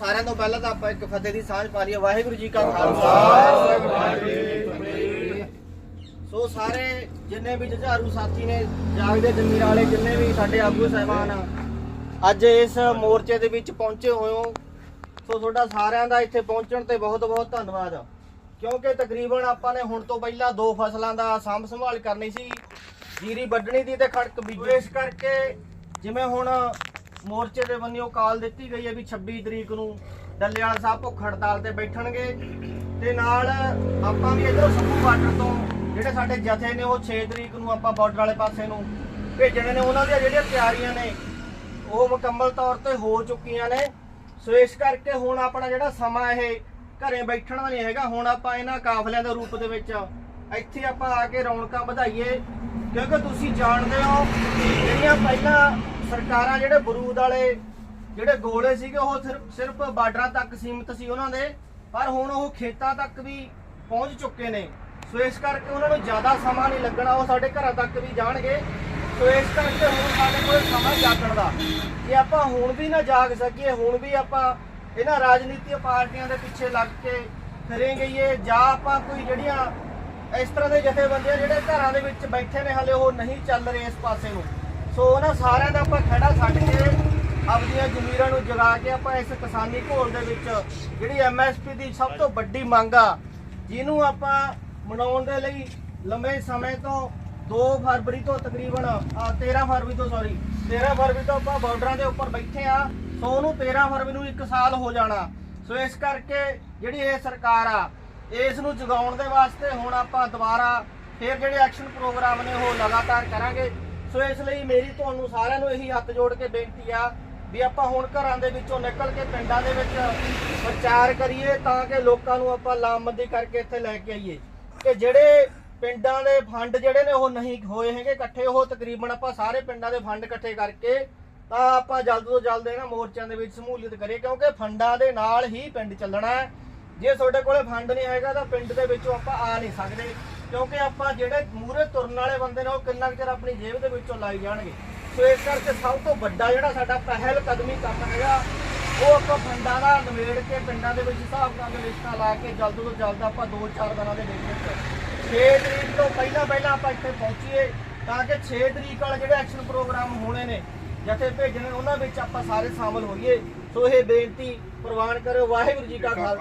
ਸਾਰਿਆਂ ਤੋਂ ਪਹਿਲਾਂ ਤਾਂ ਆਪਾਂ ਇੱਕ ਫਤਿਹ ਦੀ ਸਾਂਝ ਪਾ ਲਈਏ। ਵਾਹਿਗੁਰੂ ਜੀ ਕਾ ਖਾਲਸਾ। ਸੋ ਸਾਰੇ ਜਿੰਨੇ ਵੀ ਜੁਝਾਰੂ ਸਾਥੀ ਨੇ ਜਾਗਦੇ ਜਮੀਰ ਵਾਲੇ ਜਿੰਨੇ ਵੀ ਸਾਡੇ ਆਗੂ ਸਹਿਬਾਨ ਆ ਅੱਜ ਇਸ ਮੋਰਚੇ ਦੇ ਵਿੱਚ ਪਹੁੰਚੇ ਹੋਏ ਹੋ। ਸੋ ਤੁਹਾਡਾ ਸਾਰਿਆਂ ਦਾ ਇੱਥੇ ਪਹੁੰਚਣ ਤੇ ਬਹੁਤ ਬਹੁਤ ਧੰਨਵਾਦ ਕਿਉਂਕਿ ਤਕਰੀਬਨ ਆਪਾਂ ਨੇ ਹੁਣ ਤੋਂ ਪਹਿਲਾਂ ਦੋ ਫਸਲਾਂ ਦਾ ਸਾਂਭ ਸੰਭਾਲ ਕਰਨੀ ਸੀ। ਜੀਰੀ ਵੱਢਣੀ ਦੀ ਤੇ ਖੜਕ ਬੀਜੋ। ਇਸ ਕਰਕੇ ਜਿਵੇਂ ਹੁਣ ਮੋਰਚੇ ਦੇ ਬੰਨਿਓ ਕਾਲ ਦਿੱਤੀ ਗਈ ਹੈ ਵੀ 26 ਤਰੀਕ ਨੂੰ ਡੱਲੇਵਾਲ ਸਾਹਿਬ ਭੁੱਖ ਹੜਤਾਲ ਤੇ ਬੈਠਣਗੇ। ਤੇ ਨਾਲ ਆਪਾਂ ਵੀ ਇਧਰੋਂ ਸੰਭੂ ਬਾਰਡਰ ਤੋਂ ਜਿਹੜੇ ਸਾਡੇ ਜਥੇ ਨੇ, ਉਹ 6 ਤਰੀਕ ਨੂੰ ਆਪਾਂ ਬਾਰਡਰ ਵਾਲੇ ਪਾਸੇ ਨੂੰ ਭੇਜਣੇ ਨੇ। ਉਹਨਾਂ ਦੀਆਂ ਜਿਹੜੀਆਂ ਤਿਆਰੀਆਂ ਨੇ, ਉਹ ਮੁਕੰਮਲ ਤੌਰ ਤੇ ਹੋ ਚੁੱਕੀਆਂ ਨੇ। ਸੋ ਇਸ ਕਰਕੇ ਹੁਣ ਆਪਣਾ ਜਿਹੜਾ ਸਮਾਂ ਇਹ ਘਰੇ ਬੈਠਣ ਦਾ ਨਹੀਂ ਹੈਗਾ। ਹੁਣ ਆਪਾਂ ਇਹਨਾਂ ਕਾਫਲਿਆਂ ਦੇ ਰੂਪ ਦੇ ਵਿੱਚ ਇੱਥੇ ਆਪਾਂ ਆ ਕੇ ਰੌਣਕਾਂ ਵਧਾਈਏ। ਕਿਉਂਕਿ ਤੁਸੀਂ ਜਾਣਦੇ ਹੋ ਜਿਹੜੀਆਂ ਪਹਿਲਾਂ ਸਰਕਾਰਾਂ ਜਿਹੜੇ ਬਰੂਦ ਵਾਲੇ ਜਿਹੜੇ ਗੋਲੇ ਸੀਗੇ, ਉਹ ਸਿਰਫ ਸਿਰਫ ਬਾਰਡਰਾਂ ਤੱਕ ਸੀਮਿਤ ਸੀ ਉਹਨਾਂ ਦੇ, ਪਰ ਹੁਣ ਉਹ ਖੇਤਾਂ ਤੱਕ ਵੀ ਪਹੁੰਚ ਚੁੱਕੇ ਨੇ। ਸੋ ਇਸ ਕਰਕੇ ਉਹਨਾਂ ਨੂੰ ਜ਼ਿਆਦਾ ਸਮਾਂ ਨਹੀਂ ਲੱਗਣਾ, ਉਹ ਸਾਡੇ ਘਰਾਂ ਤੱਕ ਵੀ ਜਾਣਗੇ। ਸੋ ਇਸ ਕਰਕੇ ਹੁਣ ਸਾਡੇ ਕੋਲ ਸਮਾਂ ਜਾਗਣ ਦਾ। ਜੇ ਆਪਾਂ ਹੁਣ ਵੀ ਨਾ ਜਾਗ ਸਕੀਏ, ਹੁਣ ਵੀ ਆਪਾਂ ਇਹਨਾਂ ਰਾਜਨੀਤਿਕ ਪਾਰਟੀਆਂ ਦੇ ਪਿੱਛੇ ਲੱਗ ਕੇ ਫਿਰੇ ਗਈਏ ਜਾਂ ਆਪਾਂ ਕੋਈ ਜਿਹੜੀਆਂ ਇਸ ਤਰ੍ਹਾਂ ਦੇ ਜਥੇਬੰਦੀਆਂ ਜਿਹੜੇ ਘਰਾਂ ਦੇ ਵਿੱਚ ਬੈਠੇ ਨੇ, ਹਲੇ ਉਹ ਨਹੀਂ ਚੱਲ ਰਹੇ ਇਸ ਪਾਸੇ ਨੂੰ। ਸੋ ਉਹਨਾਂ ਸਾਰਿਆਂ ਦਾ ਆਪਾਂ ਖੜਾ ਛੱਡ ਕੇ ਆਪਣੀਆਂ ਜ਼ਮੀਰਾਂ ਨੂੰ ਜਗਾ ਕੇ ਆਪਾਂ ਇਸ ਕਿਸਾਨੀ ਘੋਲ ਦੇ ਵਿੱਚ ਜਿਹੜੀ ਐਮਐਸਪੀ ਦੀ ਸਭ ਤੋਂ ਵੱਡੀ ਮੰਗ ਆ ਜਿਹਨੂੰ ਆਪਾਂ ਮਨਾਉਣ ਦੇ ਲਈ ਲੰਬੇ ਸਮੇਂ ਤੋਂ 2 ਫਰਵਰੀ ਤੋਂ ਤਕਰੀਬਨ ਆ, 13 ਫਰਵਰੀ ਤੋਂ ਸੌਰੀ 13 ਫਰਵਰੀ ਤੋਂ ਆਪਾਂ ਬਾਰਡਰਾਂ ਦੇ ਉੱਪਰ ਬੈਠੇ ਆ ਸੋ ਉਹਨੂੰ 13 ਫਰਵਰੀ ਨੂੰ 1 ਸਾਲ ਹੋ ਜਾਣਾ। ਸੋ ਇਸ ਕਰਕੇ ਜਿਹੜੀ ਇਹ ਸਰਕਾਰ ਆ ਇਸ ਨੂੰ ਜਗਾਉਣ ਦੇ ਵਾਸਤੇ ਹੁਣ ਆਪਾਂ ਦੁਬਾਰਾ ਫਿਰ ਜਿਹੜੇ ਐਕਸ਼ਨ ਪ੍ਰੋਗਰਾਮ ਨੇ ਉਹ ਲਗਾਤਾਰ ਕਰਾਂਗੇ। ਸੋ ਇਸ ਲਈ ਮੇਰੀ ਤੁਹਾਨੂੰ ਸਾਰਿਆਂ ਨੂੰ ਇਹੀ ਹੱਥ ਜੋੜ ਕੇ ਬੇਨਤੀ ਆ ਵੀ ਆਪਾਂ ਹੁਣ ਘਰਾਂ ਦੇ ਵਿੱਚੋਂ ਨਿਕਲ ਕੇ ਪਿੰਡਾਂ ਦੇ ਵਿੱਚ ਪ੍ਰਚਾਰ ਕਰੀਏ ਤਾਂ ਕਿ ਲੋਕਾਂ ਨੂੰ ਆਪਾਂ ਲਾਮਬੰਦੀ ਕਰਕੇ ਇੱਥੇ ਲੈ ਕੇ ਆਈਏ। ਕਿ ਜਿਹੜੇ ਪਿੰਡਾਂ ਦੇ ਫੰਡ ਜਿਹੜੇ ਨੇ ਉਹ ਨਹੀਂ ਹੋਏ ਹੈਗੇ, ਇਕੱਠੇ ਉਹ ਤਕਰੀਬਨ ਆਪਾਂ ਸਾਰੇ ਪਿੰਡਾਂ ਦੇ ਫੰਡ ਇਕੱਠੇ ਕਰਕੇ ਤਾਂ ਆਪਾਂ ਜਲਦ ਤੋਂ ਜਲਦ ਇਹਨਾਂ ਮੋਰਚਿਆਂ ਦੇ ਵਿੱਚ ਸਮੂਲੀਅਤ ਕਰੀਏ, ਕਿਉਂਕਿ ਫੰਡਾਂ ਦੇ ਨਾਲ ਹੀ ਪਿੰਡ ਚੱਲਣਾ ਹੈ। ਜੇ ਤੁਹਾਡੇ ਕੋਲੇ ਫੰਡ ਨਹੀਂ ਹੈਗਾ ਤਾਂ ਪਿੰਡ ਦੇ ਵਿੱਚੋਂ ਆਪਾਂ ਆ ਨਹੀਂ ਸਕਦੇ। ਕਿਉਂਕਿ ਆਪਾਂ ਜਿਹੜੇ ਮੂਰੇ ਤੁਰਨ ਵਾਲੇ ਬੰਦੇ ਨੇ, ਉਹ ਕਿੰਨਾ ਕੁ ਚਿਰ ਆਪਣੀ ਜੇਬ ਦੇ ਵਿੱਚੋਂ ਲਾਈ ਜਾਣਗੇ। ਸੋ ਇਸ ਕਰਕੇ ਸਭ ਤੋਂ ਵੱਡਾ ਜਿਹੜਾ ਸਾਡਾ ਪਹਿਲ ਕਦਮੀ ਕੰਮ ਹੈਗਾ, ਉਹ ਆਪਾਂ ਫੰਡਾਂ ਦਾ ਨਿਬੇੜ ਕੇ, ਪਿੰਡਾਂ ਦੇ ਵਿੱਚ ਹਿਸਾਬ ਨਾਲ ਲਿਸਟਾਂ ਲਾ ਕੇ ਜਲਦ ਤੋਂ ਜਲਦ ਆਪਾਂ 2-4 ਦਿਨਾਂ ਦੇ ਵਿੱਚ ਵਿੱਚ 6 ਤਰੀਕ ਤੋਂ ਪਹਿਲਾਂ ਪਹਿਲਾਂ ਆਪਾਂ ਇੱਥੇ ਪਹੁੰਚੀਏ, ਤਾਂ ਕਿ 6 ਤਰੀਕ ਵਾਲੇ ਜਿਹੜੇ ਐਕਸ਼ਨ ਪ੍ਰੋਗਰਾਮ ਹੋਣੇ ਨੇ, ਜਥੇ ਭੇਜਣੇ, ਉਹਨਾਂ ਵਿੱਚ ਆਪਾਂ ਸਾਰੇ ਸ਼ਾਮਲ ਹੋਈਏ। ਸੋ ਇਹ ਬੇਨਤੀ ਪ੍ਰਵਾਨ ਕਰਿਓ, ਵਾਹਿਗੁਰੂ ਜੀ ਕਾ ਖਾਲਸਾ